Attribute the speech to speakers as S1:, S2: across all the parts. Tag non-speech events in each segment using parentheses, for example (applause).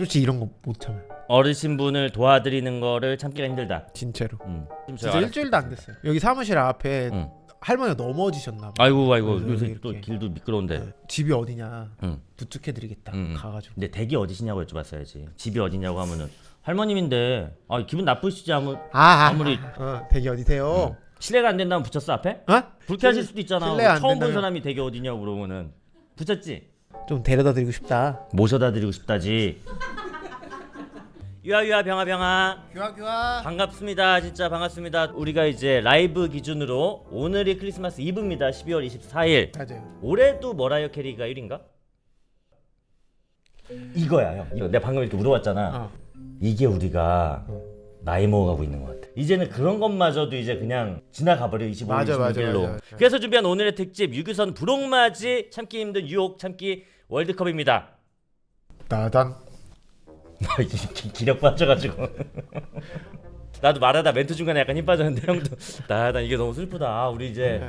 S1: 솔직히 이런 거 못 참아요.
S2: 어르신분을 도와드리는 거를 참기가 힘들다.
S1: 진짜로.
S2: 음. 좀
S1: 진짜
S2: 제가 알았-
S1: 일주일도 안 됐어요. 여기 사무실 앞에
S2: 응.
S1: 할머니가 넘어지셨나 봐.
S2: 아이고 아이고
S1: 그래서
S2: 요새
S1: 이렇게.
S2: 또 길도 미끄러운데.
S1: 네. 집이 어디냐
S2: 응.
S1: 부축해드리겠다.
S2: 응, 응.
S1: 가가지고.
S2: 근데 댁이 어디시냐고 여쭤봤어야지. 집이 어디냐고 하면은 할머님인데 아 기분 나쁘시지 아무
S1: 아, 아
S2: 아무리
S1: 어, 댁이 어디세요?
S2: 실례가 안 된다면 붙였어 앞에?
S1: 어?
S2: 불쾌하실 수도 있잖아.
S1: 안
S2: 처음 본
S1: 된다면-
S2: 사람이 댁이 어디냐고 물어보면은 붙였지.
S1: 좀 데려다 드리고 싶다.
S2: 모셔다 드리고 싶다지. 유아 유아 병아 병아
S1: 교화 교화.
S2: 반갑습니다. 진짜 반갑습니다. 우리가 이제 라이브 기준으로 오늘이 크리스마스 이브입니다. 12월 24일.
S1: 맞아요.
S2: 올해도 머라이어 캐리가 1인가? 이거야 형. 이거 내가 방금 이렇게 물어봤잖아.
S1: 어.
S2: 이게 우리가 나이 먹어가고 있는 것 같아. 이제는 그런 것마저도 이제 그냥 지나가 버려 25일,
S1: 맞아, 맞아,
S2: 26일로.
S1: 맞아, 맞아.
S2: 그래서 준비한 오늘의 특집 유규선 부록맞이 참기 힘든 유혹 참기 월드컵입니다.
S1: 따단.
S2: 기- 기력 빠져가지고. (laughs) 나도 말하다 멘트 중간에 약간 힘 빠졌는데 형도 나나 이게 너무 슬프다. 아, 우리 이제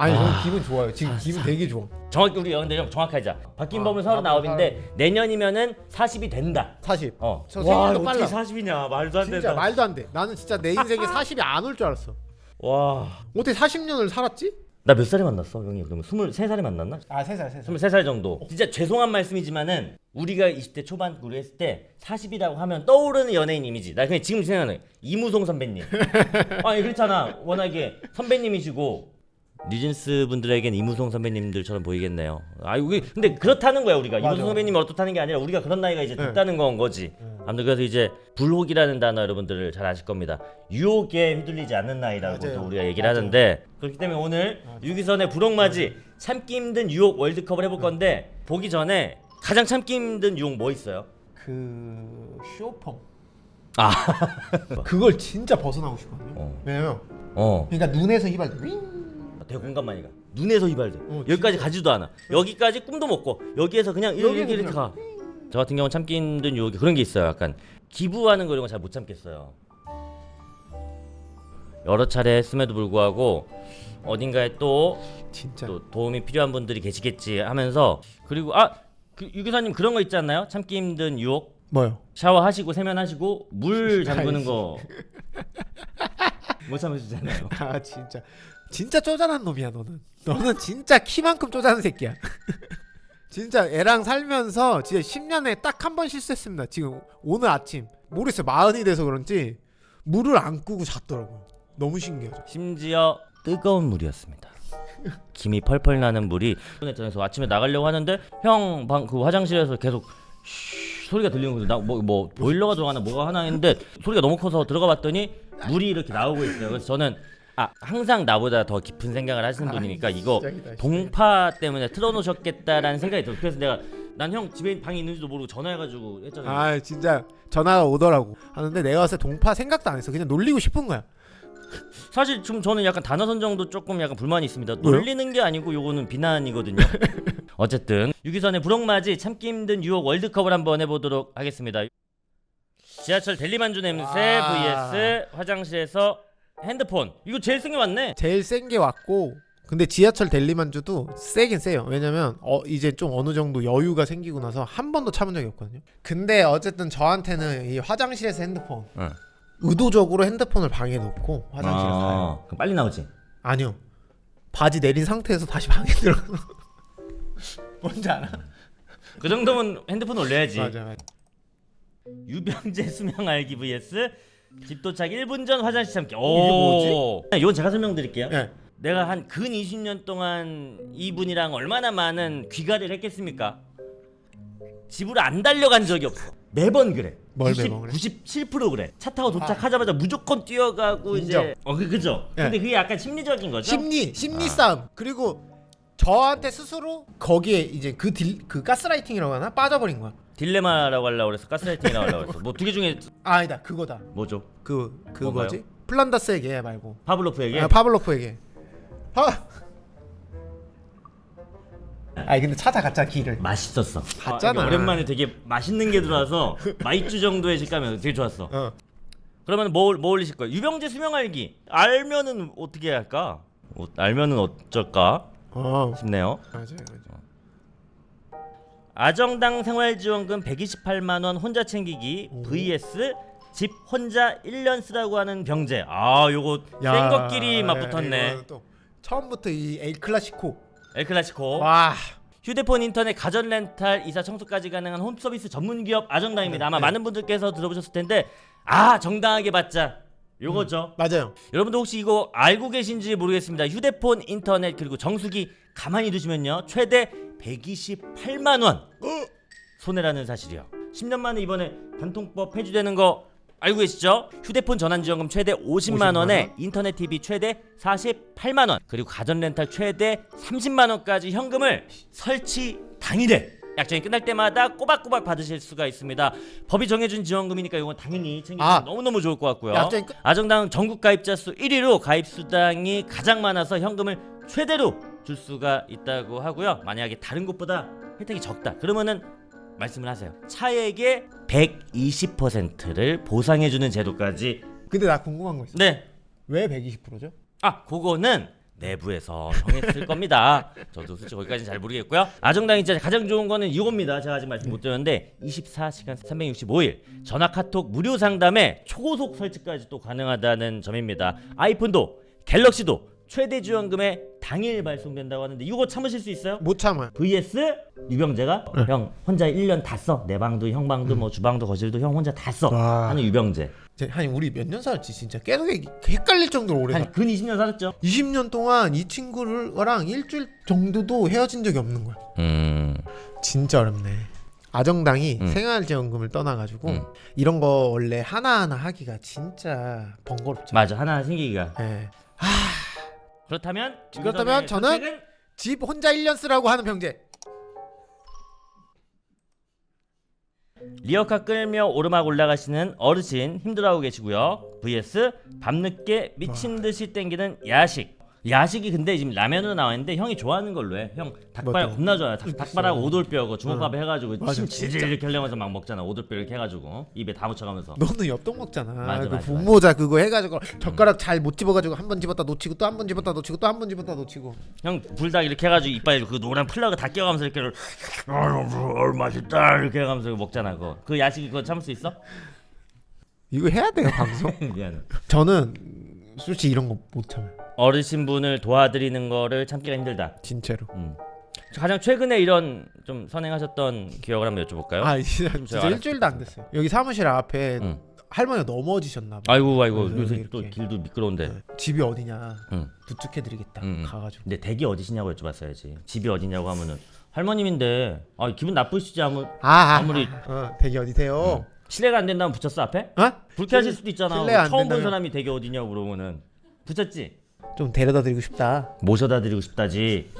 S1: 아니 저는 기분 좋아요. 지금 기분 되게 좋아.
S2: 정확히 우리 근데 형 정확하자. 바뀐
S1: 아,
S2: 범은
S1: 아,
S2: 39인데 내년이면은 40이 된다.
S1: 40.
S2: 어.
S1: 저
S2: 와
S1: 생각도
S2: 어떻게
S1: 빨라.
S2: 40이냐 말도 안
S1: 진짜
S2: 된다.
S1: 말도 안 돼. 나는 진짜 내 인생에 (laughs) 40이 안 올 줄 알았어.
S2: 와.
S1: 어떻게 40년을 살았지?
S2: 나 몇 살에 만났어 형이 그러면 23살에 만났나?
S1: 아, 3살, 3살.
S2: 23살 정도. 진짜 죄송한 말씀이지만은 우리가 20대 초반으로 했을 때 40이라고 하면 떠오르는 연예인 이미지. 나 그냥 지금 생각나는 이무송 선배님. (laughs) 아니 그렇잖아. 워낙에 선배님이시고 뉴진스 분들에겐 이무송 선배님들처럼 보이겠네요. 아 이게 근데 그렇다는 거야 우리가
S1: 맞아.
S2: 이무송 선배님이 어떻다는 게 아니라 우리가 그런 나이가 이제 됐다는 건 거지. 아무튼 그래서 이제 불혹이라는 단어 여러분들 잘 아실 겁니다. 유혹에 휘둘리지 않는 나이라고 또
S1: 맞아요.
S2: 우리가 얘기를. 하는데 그렇기 때문에 오늘 유기선의 불혹맞이 참기 힘든 유혹 월드컵을 해볼 건데 보기 전에 가장 참기 힘든 유혹 뭐 있어요?
S1: 그 쇼펑.
S2: 아, (laughs)
S1: 그걸 진짜 벗어나고 싶거든요.
S2: 어.
S1: 왜냐면
S2: 어,
S1: 그러니까 눈에서 이발 윙.
S2: 되게 공감 많이 가. 눈에서 이발돼.
S1: 어,
S2: 여기까지 가지도 않아. 여기까지 꿈도 못 꿔. 여기에서 그냥 이렇게
S1: 여기는
S2: 이렇게
S1: 그냥
S2: 가. 저 같은 경우는 참기 힘든 유혹이 그런 게 있어요. 약간 기부하는 거 이런 거 잘 못 참겠어요. 여러 차례 했음에도 불구하고 어딘가에 또
S1: 진짜.
S2: 또 도움이 필요한 분들이 계시겠지 하면서 그리고 아 그, 유기사님 그런 거 있지 않나요? 참기 힘든 유혹
S1: 뭐요?
S2: 샤워하시고 세면하시고 물 (laughs) 잠그는 거 못 참으시잖아요.
S1: 아 진짜 진짜 쪼잔한 놈이야 너는. 너는 진짜 키만큼 쪼잔한 새끼야. (laughs) 진짜 애랑 살면서 진짜 10년에 딱 한 번 실수했습니다. 지금 오늘 아침 모르겠어요 마흔이 돼서 그런지 물을 안 끄고 잤더라고요. 너무 신기하죠.
S2: 심지어 뜨거운 물이었습니다. 김이 펄펄 나는 물이 그래서 아침에 나가려고 하는데 형 방 그 화장실에서 계속 쉬 소리가 들리는 거죠. 나뭐 뭐 보일러가 들어가나 뭐가 하나 했는데 소리가 너무 커서 들어가 봤더니 물이 이렇게 나오고 있어요. 그래서 저는 아 항상 나보다 더 깊은 생각을 하시는 분이니까 이거
S1: 시작이다,
S2: 동파 때문에 틀어놓으셨겠다라는 생각이 들어. 그래서 내가 난 형 집에 방이 있는지도 모르고 전화해가지고 했잖아요.
S1: 아 진짜 전화가 오더라고. 하는데 내가 봤을 때 동파 생각도 안 했어. 그냥 놀리고 싶은 거야.
S2: 사실 지금 저는 약간 단어 선정도 조금 약간 불만이 있습니다.
S1: 왜요?
S2: 놀리는 게 아니고 요거는 비난이거든요. (laughs) 어쨌든 유기선의 부록맞이 참기 힘든 유혹 월드컵을 한번 해보도록 하겠습니다. 지하철 델리만주 냄새
S1: 아.
S2: vs 화장실에서 핸드폰. 이거 제일 센 게 맞네.
S1: 제일 센 게 왔고 근데 지하철 델리만주도 세긴 세요 왜냐면 어 이제 좀 어느 정도 여유가 생기고 나서 한 번도 참은 적이 없거든요 근데 어쨌든 저한테는 이 화장실에서 핸드폰
S2: 응.
S1: 의도적으로 핸드폰을 방에 놓고 화장실에 가요
S2: 아, 그럼 빨리 나오지.
S1: 아니요 바지 내린 상태에서 다시 방에 들어가 (laughs) 뭔지 알아?
S2: 그 정도면 핸드폰 올려야지.
S1: 맞아 맞아
S2: 유병재 수명 알기 vs 집 도착 1분 전 화장실 참기. 오,
S1: 이게
S2: 이건 제가 설명드릴게요.
S1: 예.
S2: 내가 한 근 20년 동안 이분이랑 얼마나 많은 귀가를 했겠습니까? 집으로 안 달려간 적이 없어. 매번 그래.
S1: 뭘
S2: 90,
S1: 매번 그래?
S2: 97% 그래. 차 타고 도착하자마자 무조건 뛰어가고
S1: 인정.
S2: 이제 어 그, 그죠?
S1: 예.
S2: 근데 그게 약간 심리적인 거죠?
S1: 심리 심리
S2: 아.
S1: 싸움 그리고 저한테 스스로 거기에 이제 그 딜 그 가스라이팅이라고 하나 빠져버린 거야
S2: 딜레마라고 하려고 그래서 가스라이팅이라고 하려고 그랬어. 뭐 두 개 중에
S1: 아, 아니다 그거다
S2: 뭐죠?
S1: 그? 그거지 플란다스에게 말고
S2: 파블로프에게?
S1: 아, 파블로프에게. 아. 아니 근데 찾아갔자 길을.
S2: 맛있었어.
S1: 봤잖아.
S2: 아, 오랜만에 되게 맛있는 게 들어와서 (laughs) 마이쮸 정도의 식감이 되게 좋았어.
S1: 어.
S2: 그러면 뭐, 뭐 올리실 거예요? 유병재 수명 알기 알면은 어떻게 해야 할까? 어, 알면은 어쩔까
S1: 어.
S2: 싶네요.
S1: 맞아요, 맞아요.
S2: 아정당 생활지원금 128만 원 혼자 챙기기
S1: 오.
S2: vs 집 혼자 1년 쓰라고 하는 병제. 아, 요거 센 것끼리 맞붙었네.
S1: 이거는 또 처음부터 이엘 클라시코.
S2: 엘 클라시코.
S1: 와.
S2: 휴대폰, 인터넷, 가전 렌탈, 이사, 청소까지 가능한 홈 서비스 전문 기업 아정당입니다. 아마
S1: 네.
S2: 많은 분들께서 들어보셨을 텐데 아 정당하게 받자. 요거죠.
S1: 맞아요.
S2: 여러분들 혹시 이거 알고 계신지 모르겠습니다. 휴대폰, 인터넷 그리고 정수기 가만히 두시면요 최대 128만 원 손해라는 사실이요. 10년 만에 이번에 단통법 폐지되는 거 알고 계시죠? 휴대폰 전환 지원금 최대 50만
S1: 50만
S2: 원에
S1: 원?
S2: 인터넷 TV 최대 48만 원 그리고 가전 렌탈 최대 30만 원까지 현금을 설치 당일에 약정이 끝날 때마다 꼬박꼬박 받으실 수가 있습니다. 법이 정해준 지원금이니까 이건 당연히 챙기시면
S1: 아.
S2: 너무너무 좋을 것 같고요.
S1: 약정이 끝-
S2: 아정당 전국 가입자 수 1위로 가입 수당이 가장 많아서 현금을 최대로 줄 수가 있다고 하고요. 만약에 다른 곳보다 혜택이 적다. 그러면은 말씀을 하세요. 차액의 120%를 보상해 주는 제도까지.
S1: 근데 나 궁금한 거 있어.
S2: 네.
S1: 왜 120%죠?
S2: 아, 그거는 내부에서 정했을 겁니다. (laughs) 저도 솔직히 거기까지는 잘 모르겠고요. 아정당이 진짜 가장 좋은 거는 이겁니다. 제가 아직 말씀 못 드렸는데 24시간 365일 전화 카톡 무료 상담에 초고속 설치까지 또 가능하다는 점입니다. 아이폰도 갤럭시도 최대 지원금에 당일 발송된다고 하는데 이거 참으실 수 있어요?
S1: 못 참아요.
S2: vs 유병재가 형 혼자 1년 다 써. 내 방도 형 방도 뭐 주방도 거실도 형 혼자 다 써.
S1: 와.
S2: 하는 유병재.
S1: 제- 아니 우리 몇 년 살았지 진짜 계속 얘기- 헷갈릴 정도로 오래 살.
S2: 한근 20년 살았죠.
S1: 20년 동안 이 친구랑 일주일 정도도 헤어진 적이 없는 거야.
S2: 음.
S1: 진짜 어렵네. 아정당이
S2: 음.
S1: 생활지원금을 떠나가지고
S2: 음.
S1: 이런 거 원래 하나하나 하기가 진짜 번거롭죠.
S2: 맞아. 하나 생기기가.
S1: 예.
S2: 그렇다면
S1: 그렇다면
S2: 김선호의
S1: 저는? 집 혼자 1년 쓰라고 하는 병제.
S2: 리어카 끌며 오르막 올라가시는 어르신 힘들어하고 계시고요. vs 밤늦게 미친 듯이 땡기는 야식. 야식이 근데 지금 라면으로 나와 있는데 형이 좋아하는 걸로 해. 형 닭발
S1: 맞다.
S2: 겁나 좋아해. 닭, 닭발하고 오돌뼈 그 주먹밥 해가지고
S1: 맞아,
S2: 침. 질질 이렇게 흘려면서 막 먹잖아. 오돌뼈 이렇게 해가지고 입에 다 묻혀가면서.
S1: 너는 엽떡 먹잖아.
S2: 맞아,
S1: 그
S2: 맞아,
S1: 분모자 그거 해가지고 젓가락 잘 못 집어가지고 한 번 집었다 놓치고 또 한 번 집었다 놓치고 또 한 번 집었다 놓치고.
S2: 형 불닭 이렇게 해가지고 이빨 그 노란 플러그 다 껴가면서 이렇게 어, 맛있다 이렇게 해가면서 먹잖아. 그거 그 야식 그거 참을 수 있어?
S1: 이거 해야 돼요 방송? (laughs)
S2: 미안해.
S1: 저는 솔직히 이런 거 못 참아요.
S2: 어르신분을 도와드리는 거를 참기가 힘들다.
S1: 진짜로.
S2: 음. 가장 최근에 이런 좀 선행하셨던 기억을 한번 여쭤볼까요?
S1: 아 진짜,
S2: 좀
S1: 진짜 일주일도 안 됐어요. 여기 사무실 앞에
S2: 응.
S1: 할머니가 넘어지셨나 봐.
S2: 아이고 아이고
S1: 그래서
S2: 요새
S1: 이렇게.
S2: 또 길도 미끄러운데.
S1: 네. 집이 어디냐
S2: 응.
S1: 부축해드리겠다
S2: 응, 응.
S1: 가가지고.
S2: 근데 댁이 어디시냐고 여쭤봤어야지. 집이 어디냐고 하면은 할머님인데 아 기분 나쁘시지 아무
S1: 아, 아
S2: 아무리-
S1: 어, 댁이 어디세요?
S2: 실례가 안 된다면 붙였어 앞에?
S1: 어?
S2: 불쾌하실 수도 있잖아.
S1: 실례가 안
S2: 처음 본
S1: 된다면-
S2: 사람이 댁이 어디냐고 물어보면은 붙였지.
S1: 좀 데려다 드리고 싶다.
S2: 모셔다 드리고 싶다지.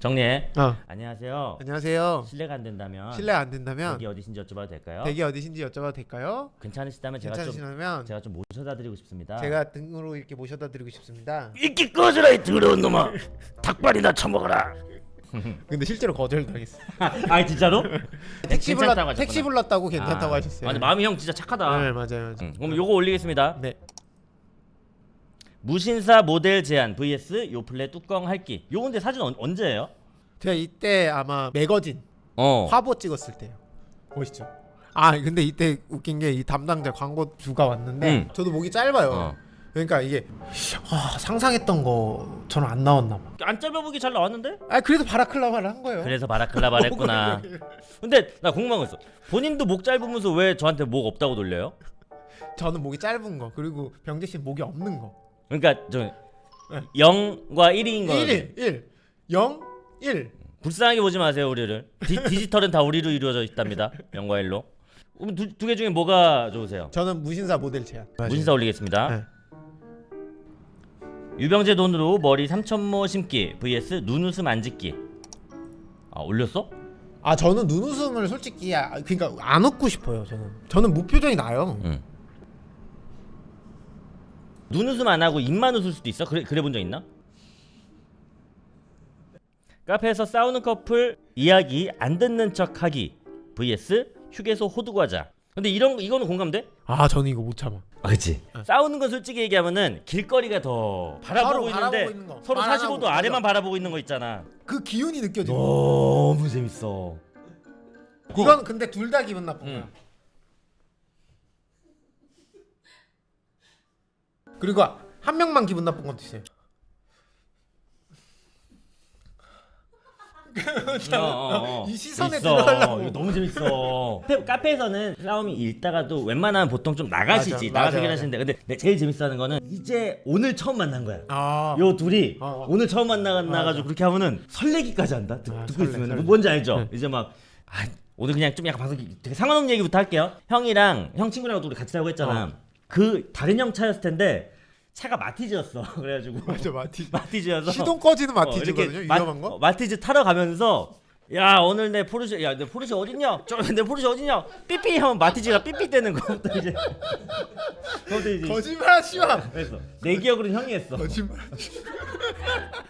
S2: 정리해.
S1: 어.
S2: 안녕하세요.
S1: 안녕하세요.
S2: 실례가 안 된다면
S1: 실례 안 된다면
S2: 댁이 어디신지 여쭤봐도 될까요?
S1: 댁이 어디신지 여쭤봐도 될까요?
S2: 괜찮으시다면 제가 좀
S1: 괜찮으시면
S2: 제가 좀 모셔다 드리고 싶습니다.
S1: 제가 등으로 이렇게 모셔다 드리고 싶습니다.
S2: 이끼 꺼져라 이 더러운 놈아. 닭발이나 처먹어라. (laughs)
S1: 근데 실제로 거절당했어. (laughs)
S2: 아 진짜로? (laughs)
S1: 택시
S2: 괜찮다고
S1: 불렀
S2: 하셨구나.
S1: 택시 불렀다고 괜찮다고
S2: 아,
S1: 하셨어요.
S2: 맞아 마음이 형 진짜 착하다.
S1: 네 맞아요. 맞아요.
S2: 응, 그럼 요거 올리겠습니다.
S1: 네.
S2: 무신사 모델 제한 vs 요플레 뚜껑 할기. 요거 근데 사진 언, 언제예요?
S1: 제가 이때 아마 매거진
S2: 어.
S1: 화보 찍었을 때요. 보시죠. 아 근데 이때 웃긴 게 이 담당자 광고 주가 왔는데
S2: 응.
S1: 저도 목이 짧아요.
S2: 어.
S1: 그러니까 이게 아, 상상했던 거 저는 안 나왔나 봐.
S2: 안 짧아보기 잘 나왔는데?
S1: 아 그래서 바라클라바를 한 거예요.
S2: 그래서 바라클라바를 (laughs) 했구나. 근데 나 궁금한 거 있어. 본인도 목 짧으면서 왜 저한테 목 없다고 돌려요?
S1: 저는 목이 짧은 거 그리고 병재 씨는 목이 없는 거.
S2: 그러니까 저 0과 1인 거.
S1: 1일 1 0 1
S2: 불쌍하게 보지 마세요 우리를. 디, 디지털은 다 우리로 이루어져 있답니다. 0과 1로. 그럼 두개 중에 뭐가 좋으세요?
S1: 저는 무신사 모델 제안.
S2: 무신사 올리겠습니다.
S1: 네.
S2: 유병재 돈으로 머리 3천모 심기 vs 눈웃음 안 짓기. 아 올렸어?
S1: 아 저는 눈웃음을 솔직히 아, 그러니까 안 웃고 싶어요. 저는 저는 무표정이 나요.
S2: 응. 눈웃음 안 하고 입만 웃을 수도 있어? 그래 그래 본 적 있나? 카페에서 싸우는 커플 이야기 안 듣는 척 하기 vs 휴게소 호두과자. 근데 이런 거- 이거는 공감돼?
S1: 아 저는 이거 못 참아.
S2: 아, 그치. 싸우는 건 솔직히 얘기하면은 길거리가 더 바라보고 있는데
S1: 바라보고 있는 거.
S2: 서로
S1: 말 안
S2: 45도
S1: 하고,
S2: 아래만. 바라보고 있는 거 있잖아.
S1: 그 기운이 느껴져.
S2: 너무 재밌어.
S1: 이건 근데 둘 다 기분 나쁜 거야.
S2: 응.
S1: 그리고 한 명만 기분 나쁜 것도 있어요. (laughs)
S2: 어, 어, 어.
S1: 이 시선에
S2: 있어.
S1: 들어가려고.
S2: 이거 너무 재밌어. 카페, 카페에서는 싸움이 일다가도 웬만하면 보통 좀 나가시지.
S1: 맞아,
S2: 나가서
S1: 맞아,
S2: 하시는데 근데 내 제일 재밌어하는 거는 이제 오늘 처음 만난 거야.
S1: 아,
S2: 요 둘이
S1: 어, 어.
S2: 오늘 처음 만나가지고. 그렇게 하면은 설레기까지 한다. 듣,
S1: 아,
S2: 듣고
S1: 설레,
S2: 있으면
S1: 설레.
S2: 뭔지 알죠?
S1: 네.
S2: 이제 막 아, 오늘 그냥 좀 약간 방송 되게 상관없는 얘기부터 할게요. 형이랑 형 친구랑 우리 같이 살고 했잖아.
S1: 어.
S2: 그 다른 형 차였을 텐데 차가 마티즈였어. (laughs) 그래가지고
S1: 맞아 마티.
S2: 마티즈여서
S1: 시동 꺼지는
S2: 어,
S1: 마티즈거든요.
S2: 이렇게 마-
S1: 위험한 거.
S2: 어, 마티즈 타러 가면서 야 오늘 내 포르쉐 야내 포르쉐 어딨냐? 저내 (laughs) 포르쉐 어딨냐? 삐삐 하면 마티즈가 삐삐 떼는 거부터 이제 그것도 이제 (laughs)
S1: 거짓말하지 마.
S2: 그래서 내 기억으로는 형이 했어.
S1: 거짓말.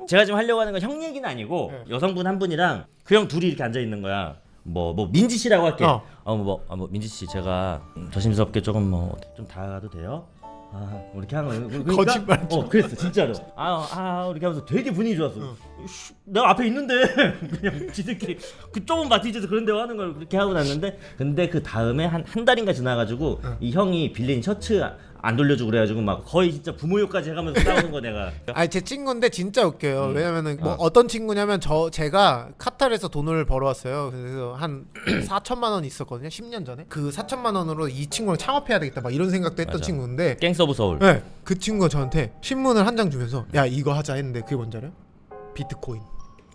S2: 제가 지금 하려고 하는 건 형 얘기는 아니고
S1: 네.
S2: 여성분 한 분이랑 그 형 둘이 이렇게 앉아 있는 거야. 뭐 뭐 민지 씨라고 할게.
S1: 어.
S2: 어뭐 아, 뭐 민지 씨 제가 음, 조심스럽게 조금 뭐 좀 다가가도 돼요? 아, 뭐 이렇게 하는 거예요. 그러니까,
S1: 거짓말 좀.
S2: 어, 그랬어 진짜로. (laughs) 아, 아, 이렇게 하면서 되게 분위기 좋았어. 씨, 내가 앞에 있는데 (laughs) 그냥 지들끼리 그 좁은 마티즈에서 그런 대화 하는 걸 그렇게 하고 났는데 근데 그 다음에 한 한 달인가 지나가지고 이 형이 빌린 셔츠 안 돌려주고 그래가지고 막 거의 진짜 부모욕까지 해가면서 싸우는 거 내가. (laughs)
S1: 아니 제 친구인데 진짜 웃겨요.
S2: 음.
S1: 왜냐면은 뭐
S2: 어.
S1: 어. 떤 친구냐면 저 제가 카타르에서 돈을 벌어왔어요. 그래서 한 (clears throat) 4천만 원 있었거든요. 10년 전에 그 4천만 원으로 이 친구랑 창업해야 되겠다 막 이런 생각도 했던
S2: 맞아.
S1: 친구인데
S2: 갱스 오브 서울.
S1: 네, 그 친구가 저한테 신문을 한 장 주면서 야 이거 하자 했는데 그게 뭔지 알아요? 비트코인.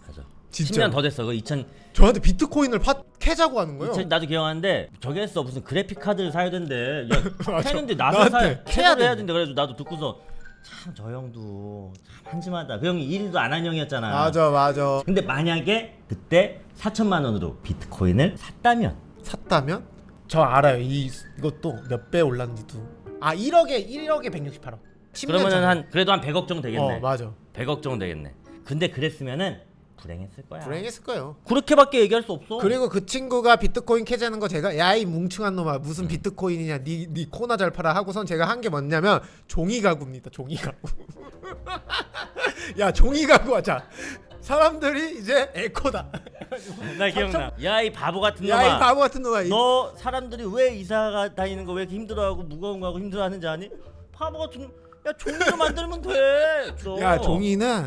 S2: 맞아.
S1: 진짜
S2: 10년 더 됐어. 그 2000,
S1: 저한테 비트코인을 파 캐자고 하는 거예요.
S2: 2000 나도 기억하는데 저기 했어 무슨 그래픽 카드를 사야 된대. 야 (laughs)
S1: 맞아.
S2: 캐는데 나도
S1: 나한테
S2: 사야
S1: 캐야
S2: 캐야
S1: 된대.
S2: 된대. 그래서 나도 듣고서 참 저 형도 참 한심하다. 그 형이 일도 안 한 형이었잖아.
S1: 맞아 맞아.
S2: 근데 만약에 그때 4천만 원으로 비트코인을 샀다면
S1: 샀다면 저 알아요. 이 이것도 몇 배 올랐는지도. 아 1억에 1억에 168억. 10년
S2: 그러면은
S1: 전에.
S2: 한 그래도 한 100억 정도 되겠네.
S1: 어 맞아.
S2: 100억 정도 되겠네. 근데 그랬으면은 불행했을 거야.
S1: 불행했을 거예요.
S2: 그렇게밖에 얘기할 수 없어.
S1: 그리고 그 친구가 비트코인 캐자는 거 제가 야 이 뭉충한 놈아 무슨
S2: 음.
S1: 비트코인이냐 니, 니 코나 잘 팔아 하고선 제가 한 게 뭐냐면 종이 가구입니다 종이 가구 (laughs) 야 종이 가구 하자 사람들이 이제 에코다
S2: 나 기억나. 야 이 바보 같은
S1: 야이
S2: 놈아.
S1: 바보 같은 놈아 이-
S2: 너 사람들이 왜 이사가 다니는 거 왜 이렇게 힘들어하고 무거운 거 하고 힘들어하는지 아니? 바보 같은 놈. 야 종이로 만들면 돼. 너.
S1: 야 종이는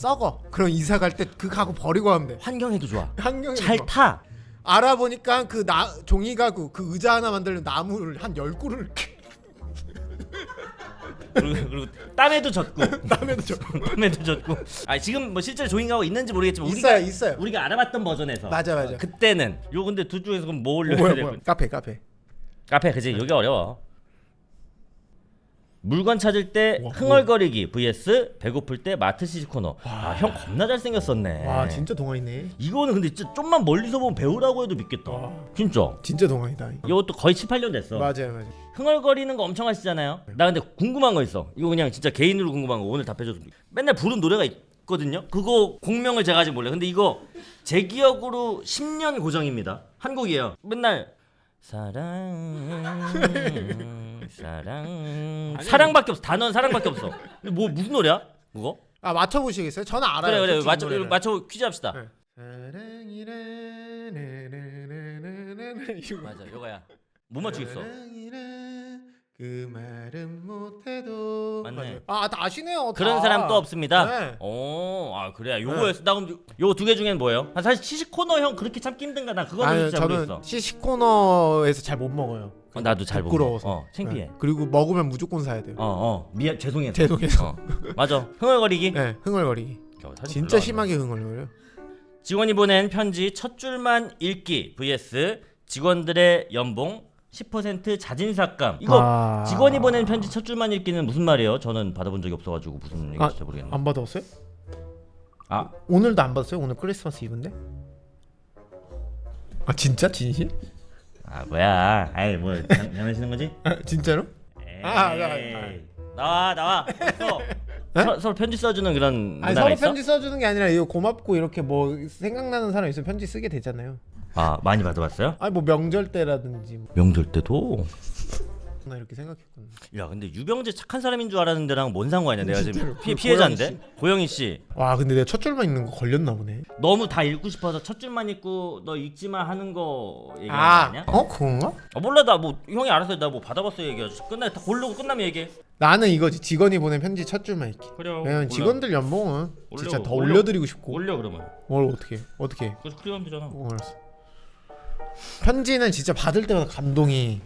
S1: 썩어 그럼 이사 갈 때 그 가구 버리고 하면 돼
S2: 환경에도 좋아. (laughs)
S1: 환경에
S2: 잘
S1: 좋아.
S2: 타.
S1: 알아보니까 그 나 종이 가구 그 의자 하나 만들려면 나무를 한 열 그루를
S2: 그리고, 그리고 땀에도 젖고. (laughs)
S1: 남에도 줘 (laughs)
S2: 땀에도 젖고. 아 지금 뭐 실제로 종이가고 있는지 모르겠지만 우리가
S1: 있어요
S2: 우리가 알아봤던 버전에서.
S1: 맞아, 맞아.
S2: 어, 그때는 요 근데 둘 중에서 그럼 뭐 올려야
S1: 뭐야
S2: 돼?
S1: 뭐야 카페 카페
S2: 카페 그지 여기 어려워. 물건 찾을 때
S1: 와,
S2: 흥얼거리기 vs 배고플 때 마트 시식 코너. 아 형 겁나 잘생겼었네.
S1: 와 진짜 동안이네
S2: 이거는 근데 진짜 좀만 멀리서 보면 배우라고 해도 믿겠다.
S1: 와.
S2: 진짜.
S1: 진짜 동안이다
S2: 이것도 거의 7, 8년 됐어.
S1: 맞아요 맞아요
S2: 흥얼거리는 거 엄청 하시잖아요. 나 근데 궁금한 거 있어. 이거 그냥 진짜 개인으로 궁금한 거 오늘 답해줘서. 맨날 부른 노래가 있거든요. 그거 공명을 제가 아직 몰라요. 근데 이거 제 기억으로 10년 고정입니다. 한 곡이에요. 맨날 사랑 (laughs) 사랑 사랑밖에 없어. 단어는 사랑밖에 없어. 근데 뭐 무슨 노래야? 그거?
S1: 아 맞춰보시겠어요? 저는 알아요.
S2: 그래 그래 맞춰. 맞춰 퀴즈 합시다.
S1: 네. 사랑이라 이거
S2: 맞아 이거야. 못 맞추겠어.
S1: 사랑이라 그 말은 못해도
S2: 맞네.
S1: 아, 다 아시네요. 다.
S2: 그런 사람 또 없습니다.
S1: 네.
S2: 오, 아 그래. 요거였어. 나 그럼 요거 두 개 중엔 뭐예요? 아, 사실 시식 코너 형 그렇게 참기 힘든가? 나 그거는
S1: 아니,
S2: 진짜
S1: 저는
S2: 모르겠어.
S1: 시식 코너에서 잘 못 먹어요.
S2: 어, 나도 잘 못.
S1: 부끄러워서.
S2: 어, 창피해.
S1: 네. 그리고 먹으면 무조건 사야 돼요.
S2: 어, 어. 미안, 죄송해요.
S1: 죄송해서.
S2: 어. 맞아. 흥얼거리기.
S1: 네, 흥얼거리기.
S2: 어, 사진
S1: 진짜
S2: 올라왔네.
S1: 심하게 흥얼거려요.
S2: 직원이 보낸 편지 첫 줄만 읽기 vs 직원들의 연봉 10% 자진 삭감. 이거
S1: 아.
S2: 직원이 보낸 편지 첫 줄만 읽기는 무슨 말이에요? 저는 받아본 적이 없어가지고 무슨 얘기인지
S1: 아,
S2: 잘 모르겠네.
S1: 안 받았어요?
S2: 아,
S1: 오늘도 안 받았어요? 오늘 크리스마스 이브인데? 아 진짜 진실?
S2: 아 뭐야? 아이 뭐 장- 장난치는 거지?
S1: 아, 진짜로? 아, 아, 아.
S2: 나와 나와 없어.
S1: 네?
S2: 서, 서로 편지 써주는 그런
S1: 아니
S2: 문화가
S1: 서로
S2: 있어?
S1: 편지 써주는 게 아니라 이거 고맙고 이렇게 뭐 생각나는 사람 있으면 편지 쓰게 되잖아요.
S2: 아 많이 받아봤어요?
S1: 아니 뭐 명절 때라든지 뭐
S2: 명절 때도.
S1: 나 이렇게 생각했거든.
S2: 야 근데 유병재 착한 사람인 줄 알았는데랑 뭔 상관이야? 내가 지금
S1: 진짜로.
S2: 피,
S1: 그
S2: 피해자인데 고영희 씨
S1: 와 근데 내가 첫 줄만 읽는 거 걸렸나 보네.
S2: 너무 다 읽고 싶어서 첫 줄만 읽고 너 읽지마 하는 거 얘기하는 거
S1: 아? 어 그건가?
S2: 아 몰라 나 뭐 형이 알아서 나 뭐 받아봤어 얘기하지 끝나 다 고르고 끝나면 얘기해
S1: 나는 이거지 직원이 보낸 편지 첫 줄만 읽기.
S2: 그래요
S1: 왜냐면 직원들 연봉은
S2: 올려,
S1: 진짜 더
S2: 올려.
S1: 올려 드리고 싶고.
S2: 올려 그러면
S1: 뭘 어떻게 해? 어떻게? 해?
S2: 그래서 클리어하면 되잖아
S1: 어, 알았어. 편지는 진짜 받을 때마다 감동이.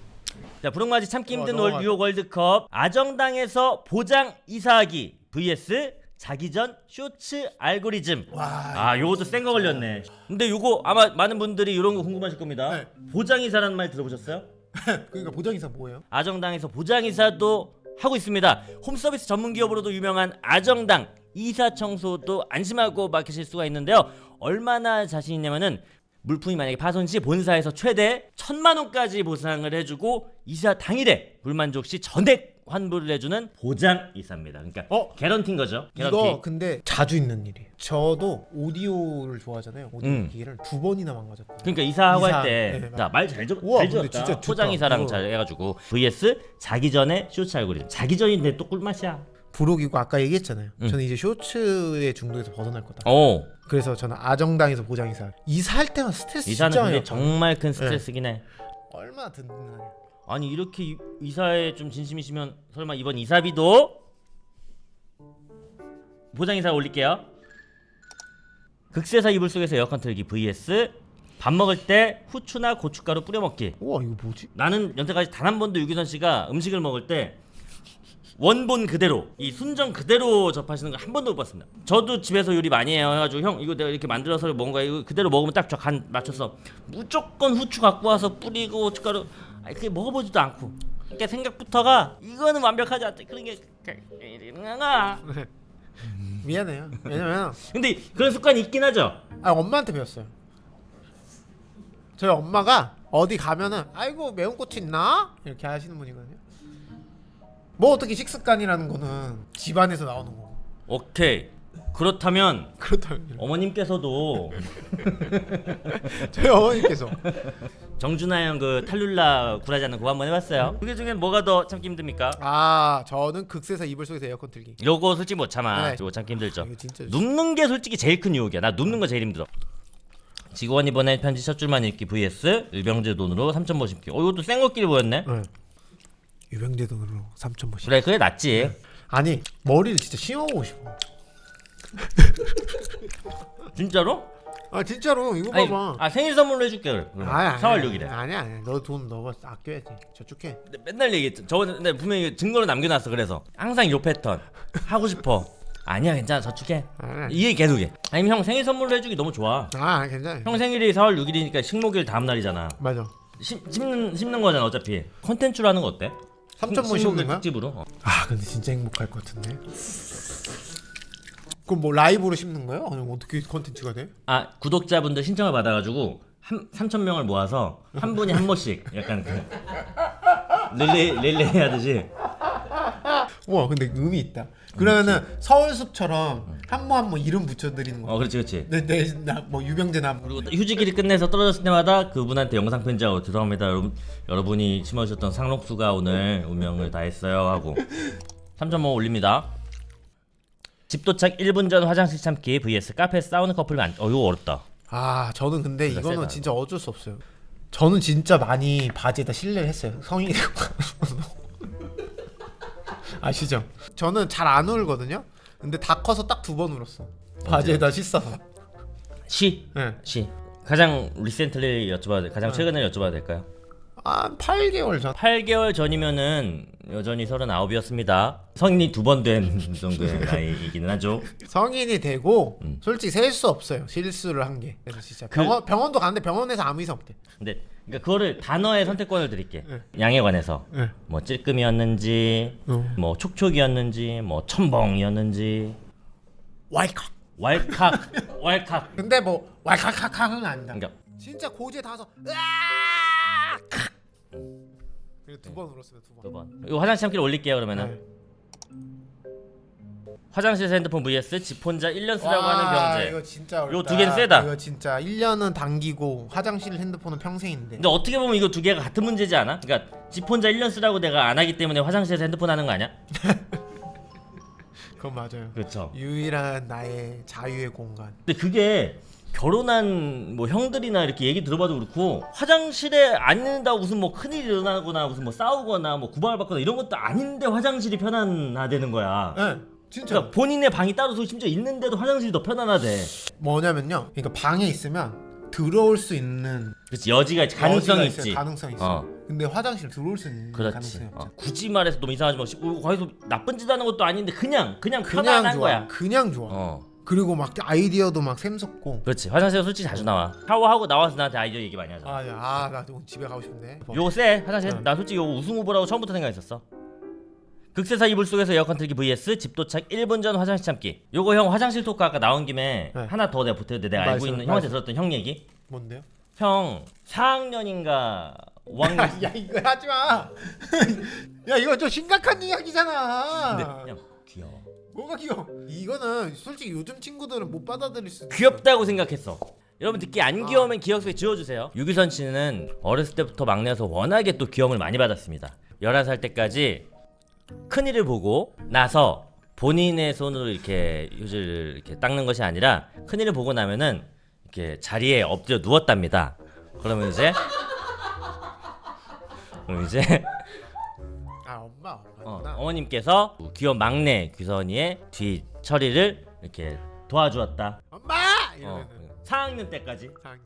S2: 자 부릉맞이 참기
S1: 어,
S2: 힘든. 월 뉴욕 월드컵 아정당에서 보장 이사하기 vs 자기 전 쇼츠 알고리즘
S1: 와.
S2: 아 요것도 센 거 걸렸네 근데 요거 아마 많은 분들이 이런 거 궁금하실 겁니다
S1: 네.
S2: 보장 이사라는 말 들어보셨어요? (laughs)
S1: 그러니까 보장이사 뭐예요?
S2: 아정당에서 보장 이사도 하고 있습니다. 홈서비스 전문 기업으로도 유명한 아정당 이사 청소도 안심하고 맡기실 수가 있는데요. 얼마나 자신 있냐면은 물품이 만약에 파손 시 본사에서 최대 천만 원까지 보상을 해주고 이사 당일에 불만족 시 전액 환불을 해주는 보장 이사입니다. 그러니까
S1: 어?
S2: 개런티인 거죠. 개런티.
S1: 이거 근데 자주 있는 일이에요. 저도 오디오를 좋아하잖아요. 오디오
S2: 음.
S1: 기기를 두 번이나 망가졌고.
S2: 그러니까 이사하고
S1: 이사,
S2: 할
S1: 네,
S2: 때
S1: 맞아.
S2: 자말잘
S1: 우와,
S2: 잘
S1: 근데 진짜 좋다.
S2: 포장 이사랑. 잘 해가지고 vs 자기 전에 쇼츠 알고리즘 자기 전인데 또 꿀맛이야
S1: 부록이고 아까 얘기했잖아요.
S2: 음.
S1: 저는 이제 쇼츠의 중독에서 벗어날 거다.
S2: 어
S1: 그래서 저는 아정당에서 보장이사. 이사할 때만 스트레스
S2: 이사는
S1: 진짜
S2: 근데 정말 큰 스트레스긴 해.
S1: 얼마나 든든하냐.
S2: 아니 이렇게 이- 이사에 좀 진심이시면 설마 이번 이사비도 보장 이사 올릴게요. 극세사 이불 속에서 에어컨 틀기 vs 밥 먹을 때 후추나 고춧가루 뿌려 먹기.
S1: 우와 이거 뭐지?
S2: 나는 여태까지 단 한 번도 유기선 씨가 음식을 먹을 때 원본 그대로 이 순정 그대로 접하시는 걸한 번도 못 봤습니다. 저도 집에서 요리 많이 해요. 해가지고 형 이거 내가 이렇게 만들어서 뭔가 이거 그대로 먹으면 딱 저 간 맞춰서 무조건 후추 갖고 와서 뿌리고 고춧가루 아니 그게 먹어보지도 않고. 그러니까 생각부터가 이거는 완벽하지 않다. 그런 게 아.
S1: 미안해요. 왜냐면
S2: 근데 그런 습관이 있긴 하죠.
S1: 아 엄마한테 배웠어요. 저희 엄마가 어디 가면은 아이고 매운 고추 있나 이렇게 하시는 분이거든요. 뭐 어떻게 식습관이라는 거는 집안에서 나오는 거고
S2: 오케이. 그렇다면
S1: 그렇다면
S2: 어머님께서도 (laughs)
S1: 저희 어머니께서
S2: 정준하 형 그 탈룰라 굴하지 않는 그거 한번 해봤어요. 그게 중엔 뭐가 더 참기 힘듭니까?
S1: 아 저는 극세사 이불 속에서 에어컨 틀기.
S2: 요거 솔직히 못 참아.
S1: 네.
S2: 이거 참기 힘들죠.
S1: 이거 진짜
S2: 눕는 게 솔직히 제일 큰 유혹이야. 나 눕는 거 제일 힘들어. 직원 이번에 편지 첫 줄만 읽기 vs 일병제 돈으로 3천 번 심기. 어 이것도 센 것끼리 보였네.
S1: 네. 유병재 돈으로 3천 번씩.
S2: 그래 그게 낫지.
S1: 아니 머리를 진짜 심어보고 싶어. (laughs)
S2: 진짜로?
S1: 아 진짜로 이거
S2: 아니,
S1: 봐봐.
S2: 아 생일 선물로 해줄게 그래.
S1: 아니,
S2: 4월
S1: 아니,
S2: 6일에.
S1: 아니 아니 너돈 너가 아껴야지 저축해.
S2: 맨날 얘기했죠. 저번에 근데 분명히 증거로 남겨놨어. 그래서 항상 요 패턴 하고 싶어. 아니야 괜찮아 저축해.
S1: 아니, 아니.
S2: 이 얘기 계속 해. 아니면 형 생일 선물로 해주기 너무 좋아.
S1: 아 괜찮아.
S2: 형 생일이 4월 6일이니까 식목일 다음 날이잖아.
S1: 맞아.
S2: 심, 심는 심는 거잖아 어차피. 컨텐츠로 하는 거 어때?
S1: 3천 번
S2: 식목일
S1: 심는 거야?
S2: 특집으로. 어.
S1: 아 근데 진짜 행복할 것 같은데. 그럼 뭐 라이브로 심는 거예요? 아니면 어떻게 컨텐츠가 돼?
S2: 아 구독자분들 신청을 받아가지고 한 3천 명을 모아서 한 분이 한 번씩 약간 그 릴레이 릴레이 하듯이
S1: 우와 근데 의미 있다. 그러면은 서울숲처럼 한모 한모 이름 붙여드리는 거.
S2: 어 그렇지 그렇지.
S1: 내내나뭐 유병재 나
S2: 그리고 또 휴직일이 끝내서 떨어졌을 때마다 그분한테 영상 편지하고 죄송합니다 여러분. 여러분이 심어주셨던 상록수가 오늘 운명을 다했어요 하고. (laughs) 3.5 올립니다. 집 도착 1분 전 화장실 참기 vs 카페 사우나 커플 만 어 이거 어렵다.
S1: 아 저는 근데
S2: 진짜
S1: 이거는
S2: 세다,
S1: 진짜 어쩔 수 없어요. 저는 진짜 많이 바지에다 실내를 했어요. 성인이 되고 아시죠? 저는 잘 안 울거든요. 근데 다 커서 딱 두 번 울었어. 바지에다 씻어서.
S2: 시
S1: 네.
S2: 시 가장 리센틀리 여쭤봐도 돼 가장 최근에 여쭤봐도 될까요?
S1: 한 8개월 전.
S2: 8개월 전이면은 여전히 39이었습니다. 성인이 두 번 된 (laughs) 정도의 나이이기는 하죠.
S1: 성인이 되고
S2: 음.
S1: 솔직히 셀 수 없어요. 실수를 한 게. 그래서 진짜
S2: 그-
S1: 병원 병원도 가는데 병원에서 아무 이상 없대.
S2: 근데 그러니까 그거를 단어의 선택권을 드릴게.
S1: 네.
S2: 양에 관해서
S1: 네.
S2: 뭐 찔끔이었는지,
S1: 어.
S2: 뭐 촉촉이었는지, 뭐 첨벙이었는지,
S1: 왈칵.
S2: 왈칵, (laughs) 왈칵.
S1: 근데 뭐 왈칵칵칵은 아니다.
S2: 그러니까
S1: 진짜 고지에 닿아서 으아! 그래 두번 울었어요 두 번.
S2: 두 번. 이거 화장실 참기를 올릴게요 그러면은.
S1: 네.
S2: 화장실에서 핸드폰 vs 집 혼자 1년 쓰라고
S1: 와,
S2: 하는 병제
S1: 이거 진짜
S2: 요
S1: 어렵다.
S2: 두 개는 세다.
S1: 이거 진짜 1년은 당기고 화장실 핸드폰은 평생인데.
S2: 근데 어떻게 보면 이거 두 개가 같은 문제지 않아? 그러니까 집 혼자 1년 쓰라고 내가 안 하기 때문에 화장실에서 핸드폰 하는 거 아니야? (laughs)
S1: 그건 맞아요.
S2: 그렇죠
S1: 유일한 나의 자유의 공간.
S2: 근데 그게 결혼한 뭐 형들이나 이렇게 얘기 들어봐도 그렇고 화장실에 안 있는다고 무슨 뭐 큰일이 일어나거나 무슨 뭐 싸우거나 뭐 구박을 받거나 이런 것도 아닌데 화장실이 편안하다는 거야
S1: 네, 진짜.
S2: 그러니까 본인의 방이 따로 심지어 있는데도 화장실이 더 편안하대
S1: 뭐냐면요. 그러니까 방에 있으면 들어올 수 있는
S2: 그렇지 여지가 있지 가능성이
S1: 여지가 있어요.
S2: 있지
S1: 가능성이 있어.
S2: 어.
S1: 근데 화장실 들어올 수 있는
S2: 그렇지
S1: 가능성이
S2: 어.
S1: 없죠.
S2: 굳이 말해서 너무 이상하지 마 어, 거기서 나쁜 짓 하는 것도 아닌데 그냥 그냥
S1: 그냥
S2: 편안한
S1: 좋아.
S2: 거야
S1: 그냥 좋아.
S2: 어
S1: 그리고 막 아이디어도 막 샘솟고.
S2: 그렇지 화장실에 솔직히 자주 나와 샤워하고 나와서 나한테 아이디어 얘기 많이 하잖아
S1: 아, 야, 아, 나 오늘 집에 가고 싶은데.
S2: 쎄 화장실
S1: 응.
S2: 나 솔직히 요거 우승 후보라고 처음부터 생각했었어 극세사 이불 속에서 에어컨 틀기 vs 집 도착 1분 전 화장실 참기 요거 형 화장실 토크 아까 나온 김에
S1: 네.
S2: 하나 더 내가 보태도 돼 내가 알고
S1: 말씀,
S2: 있는 형한테
S1: 말씀.
S2: 들었던 형 얘기
S1: 뭔데요?
S2: 형 4학년인가 5학년 (laughs)
S1: 야, 이거 하지 마. (laughs) 야, 이거 좀 심각한 이야기잖아.
S2: 근데 형 귀여워
S1: 뭐가 귀여워? 이거는 솔직히 요즘 친구들은 못 받아들일 수. 있어.
S2: 귀엽다고 생각했어 여러분 듣기 안 귀여우면 기억 속에 지워주세요 유기선 씨는 어렸을 때부터 막내여서 워낙에 또 귀여움을 많이 받았습니다 11살 때까지 큰일을 보고 나서 본인의 손으로 이렇게 휴지를 이렇게 닦는 것이 아니라 큰일을 보고 나면은 이렇게 자리에 엎드려 누웠답니다 그러면 이제 그럼 이제
S1: 아, 엄마,
S2: 어,
S1: 엄마구나.
S2: 어머님께서 귀여운 막내 귀선이의 뒤 처리를 이렇게 도와주었다
S1: 엄마!
S2: 어,
S1: 이러면
S2: 4학년 때까지
S1: 상.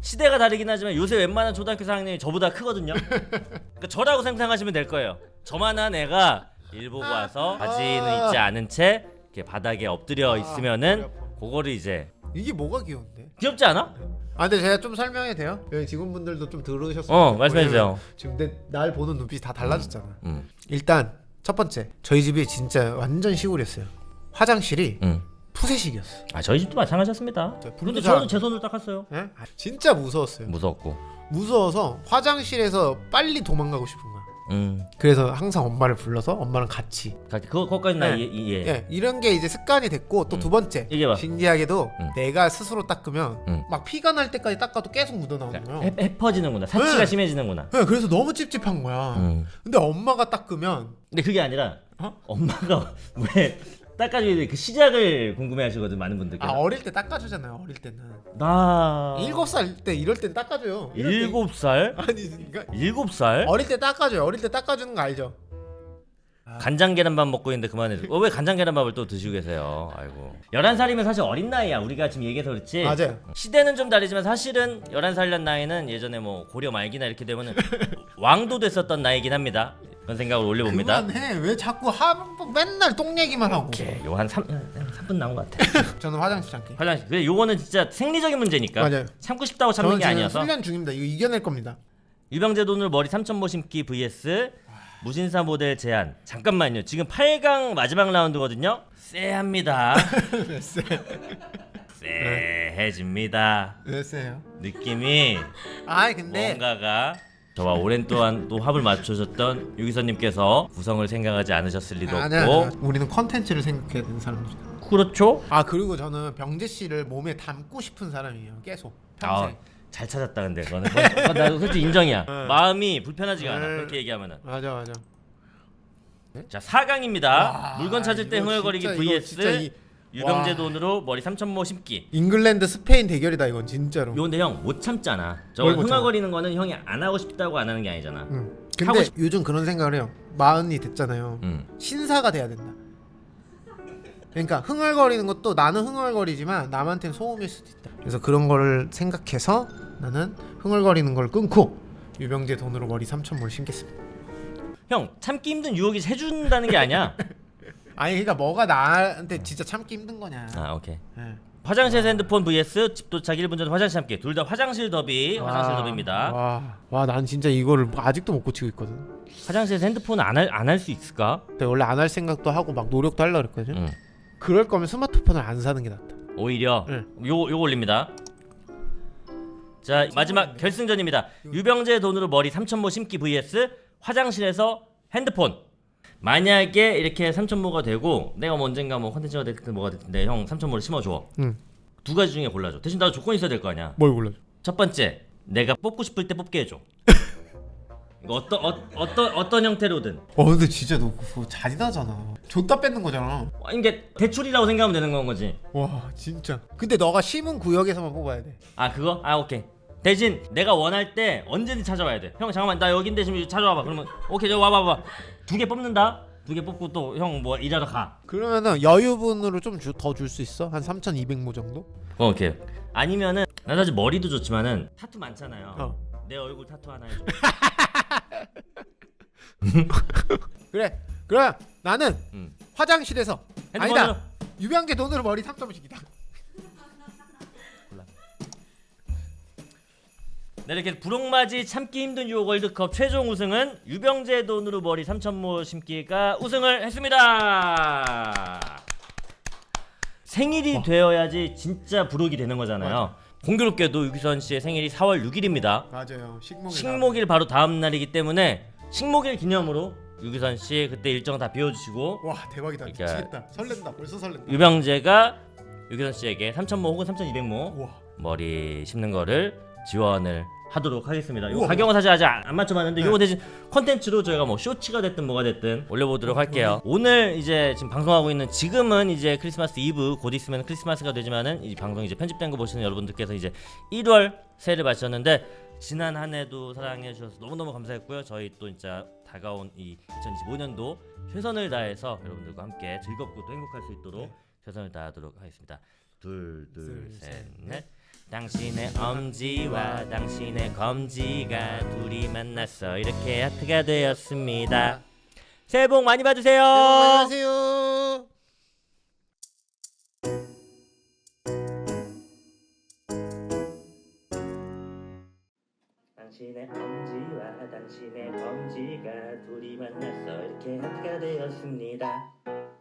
S2: 시대가 다르긴 하지만 요새 웬만한 초등학교 4학년이 저보다 크거든요. 그러니까 저라고 상상하시면 될 거예요. 저만한 애가 일 보고 와서 바지는 입지 않은 채 이렇게 바닥에 엎드려
S1: 아,
S2: 있으면은
S1: 아파.
S2: 그거를 이제
S1: 이게 뭐가 귀여운데?
S2: 귀엽지 않아?
S1: 아, 근데 제가 좀 설명해도 돼요? 여기 직원분들도 좀 들으셨으면.
S2: 어,
S1: 좋겠고,
S2: 말씀해 주세요.
S1: 왜냐면 지금 내, 날 보는 눈빛이 다 달라졌잖아.
S2: 응,
S1: 일단 첫 번째, 저희 집이 진짜 완전 시골이었어요. 화장실이
S2: 응.
S1: 푸세식이었어.
S2: 아 저희 집도 마찬가지였습니다.
S1: 네,
S2: 근데
S1: 불도
S2: 저도
S1: 잘-
S2: 제 손으로 닦았어요.
S1: 예? 아, 진짜 무서웠어요.
S2: 무섭고.
S1: 무서워서 화장실에서 빨리 도망가고 싶은.
S2: 음,
S1: 그래서 항상 엄마를 불러서 엄마랑 같이.
S2: 그거 그거까지 나
S1: 네.
S2: 이해. 이해.
S1: 예, 이런 게 이제 습관이 됐고 또 두 번째.
S2: 얘기해봐.
S1: 신기하게도
S2: 음.
S1: 내가 스스로 닦으면
S2: 음.
S1: 막 피가 날 때까지 닦아도 계속 묻어 나오는
S2: 그러니까
S1: 거야.
S2: 해, 해퍼지는구나. 사치가
S1: 네.
S2: 심해지는구나.
S1: 예, 그래서 너무 찝찝한 거야.
S2: 음.
S1: 근데 엄마가 닦으면
S2: 근데 그게 아니라
S1: 어?
S2: 엄마가 (laughs) 왜 돼? 그 시작을 궁금해하시거든 많은 분들께서.
S1: 아 어릴 때 닦아주잖아요. 어릴 때는
S2: 나
S1: 일곱 살 때 이럴 땐 닦아줘요. 이럴 때-
S2: 일곱 살?
S1: 아니 그러니까
S2: 일곱 살?
S1: 어릴 때 닦아줘요. 어릴 때 닦아주는 거 알죠?
S2: 간장 계란밥 먹고 있는데 그만해. 어, 왜 간장 계란밥을 또 드시고 계세요? 아이고. 11살이면 사실 어린 나이야. 우리가 지금 얘기해서 그렇지.
S1: 맞아요.
S2: 시대는 좀 다르지만 사실은 11살 난 나이는 예전에 뭐 고려 말기나 이렇게 되면은 (laughs) 왕도 됐었던 나이긴 합니다. 그런 생각을 올려봅니다.
S1: 그만해. 왜 자꾸 하 맨날 똥 얘기만 하고?
S2: 오케이. 요한 3, 3분 나온 것 같아. (laughs)
S1: 저는 화장실 참기.
S2: 화장실. 근데 요거는 진짜 생리적인 문제니까.
S1: 맞아요.
S2: 참고 싶다고 참는
S1: 저는
S2: 게
S1: 지금
S2: 아니어서.
S1: 훈련 중입니다. 이거 이겨낼 겁니다.
S2: 유병재 돈으로 머리 3천보 심기 vs 무신사 모델 제한 잠깐만요 지금 8강 마지막 라운드거든요 쎄합니다 (laughs) 쎄해집니다
S1: 왜 세요?
S2: 느낌이
S1: 아 근데
S2: 뭔가가 저와 오랜 동안 또 합을 맞추셨던 유기선님께서 구성을 생각하지 않으셨을 리도
S1: 아니야,
S2: 없고
S1: 아니야. 우리는 컨텐츠를 생각해야 되는 사람이죠.
S2: 그렇죠
S1: 아 그리고 저는 병재 씨를 몸에 담고 싶은 사람이에요. 계속
S2: 아,
S1: 평생.
S2: 잘 찾았다 근데 그거는 그건- 그건 나 솔직히 인정이야
S1: 네.
S2: 마음이 불편하지가 않아
S1: 네.
S2: 그렇게 얘기하면은
S1: 맞아 맞아.
S2: 자 4강입니다
S1: 와,
S2: 물건 찾을 때
S1: 이거
S2: 흥얼거리기
S1: 진짜, 이거
S2: vs
S1: 진짜 이-
S2: 유병재
S1: 와.
S2: 돈으로 머리 3천모 심기
S1: 잉글랜드 스페인 대결이다 이건 진짜로.
S2: 요 근데 형 못 참잖아
S1: 저뭘못 참아?
S2: 흥얼거리는 거는 형이 안 하고 싶다고 안 하는 게 아니잖아
S1: 응.
S2: 하고
S1: 근데
S2: 싶-
S1: 요즘 그런 생각을 해요. 마흔이 됐잖아요.
S2: 음.
S1: 신사가 돼야 된다. 그러니까 흥얼거리는 것도 나는 흥얼거리지만 남한테는 소음일 수도 있다. 그래서 그런 거를 생각해서 나는 흥얼거리는 걸 끊고 유병재 돈으로 머리 3천 몰 심겠습니다.
S2: 형 참기 힘든 유혹이 해준다는 게 아니야 (laughs)
S1: 아니 그러니까 뭐가 나한테 진짜 참기 힘든 거냐.
S2: 아 오케이
S1: 예.
S2: 화장실에서 핸드폰 vs 집 도착 1분 전 화장실 참기 둘다 화장실 더비 화장실
S1: 와,
S2: 더비입니다
S1: 와, 와, 난 진짜 이거를 아직도 못 고치고 있거든.
S2: 화장실에서 핸드폰 안 할 안 할 수 있을까?
S1: 근데 원래 안 할 생각도 하고 막 노력도 하려고 그랬거든요.
S2: 응.
S1: 그럴 거면 스마트폰을 안 사는 게 낫다.
S2: 오히려
S1: 응.
S2: 요 요거 올립니다. 자 마지막 결승전입니다. 유병재 돈으로 머리 3천모 심기 vs 화장실에서 핸드폰. 만약에 이렇게 삼천모가 되고 내가 뭐 언젠가 뭐 컨텐츠가 됐든 뭐가 됐든 형 삼천모를 심어줘.
S1: 응.
S2: 두 가지 중에 골라줘. 대신 나도 조건이 있어야 될 거 아니야.
S1: 뭘 골라줘?
S2: 첫 번째, 내가 뽑고 싶을 때 뽑게 해줘. (laughs) 이거 어떤 어, 어떤 어떤 형태로든.
S1: 어 근데 진짜 너 그거 잔인하잖아. 존나 뺏는 거잖아.
S2: 아니, 이게 대출이라고 생각하면 되는 건 거지.
S1: 와 진짜. 근데 너가 심은 구역에서만 뽑아야 돼.
S2: 아 그거? 아 오케이. 대신 내가 원할 때 언제든 찾아와야 돼. 형 잠깐만 나 여긴데 지금 찾아와봐. 그러면 오케이 저 와봐봐. 두 개 뽑는다. 두 개 뽑고 또 형 뭐 일하러 가.
S1: 그러면은 여유분으로 좀 더 줄 수 있어? 한 3,200모 정도?
S2: 어, 오케이. 아니면은 나 사실 머리도 좋지만은 타투 많잖아요.
S1: 어.
S2: 내 얼굴 타투 하나 해줘. (laughs)
S1: 그래. 그럼 나는
S2: 응.
S1: 화장실에서
S2: 핸드폰으로.
S1: 아니다. 유병재 돈으로 머리 3점씩이다.
S2: 네, 이렇게 부록맞이 참기 힘든 유혹 월드컵 최종 우승은 유병재 돈으로 머리 3천모 심기가 우승을 했습니다. 생일이 되어야지 진짜 부록이 되는 거잖아요. 공교롭게도 유기선 씨의 생일이 4월 6일입니다.
S1: 맞아요. 식목일.
S2: 식목일 바로 다음 날이기 때문에 식목일 기념으로 유기선 씨 그때 일정 다 비워주시고
S1: 와 대박이다.
S2: 그러니까-
S1: 미치겠다. 설렌다. 벌써 설렌다.
S2: 유병재가 유기선 씨에게 3천모 혹은 3,200모
S1: 우와.
S2: 머리 심는 거를 지원을 하도록 하겠습니다. 요
S1: 우와.
S2: 가격은 사실 아직 안 맞춰봤는데
S1: 네.
S2: 요거 대신 컨텐츠로 저희가 뭐 쇼츠가 됐든 뭐가 됐든 올려보도록 할게요. 오늘 이제 지금 방송하고 있는 지금은 이제 크리스마스 이브 곧 있으면 크리스마스가 되지만은 이 방송 이제 편집된 거 보시는 여러분들께서 이제 1월 새해를 마셨는데 지난 한 해도 사랑해 주셔서 너무너무 감사했고요. 저희 또 진짜 다가온 이 2025년도 최선을 다해서 여러분들과 함께 즐겁고 또 행복할 수 있도록 최선을 다하도록 하겠습니다. 둘, 둘,
S1: 셋,
S2: 넷. 당신의 엄지와 당신의 검지가 둘이 만났어 이렇게 하트가 되었습니다. 새해 복 많이 받으세요.
S1: 안녕하세요.
S2: 당신의 엄지와 당신의 검지가 둘이 만났어 이렇게 하트가 되었습니다.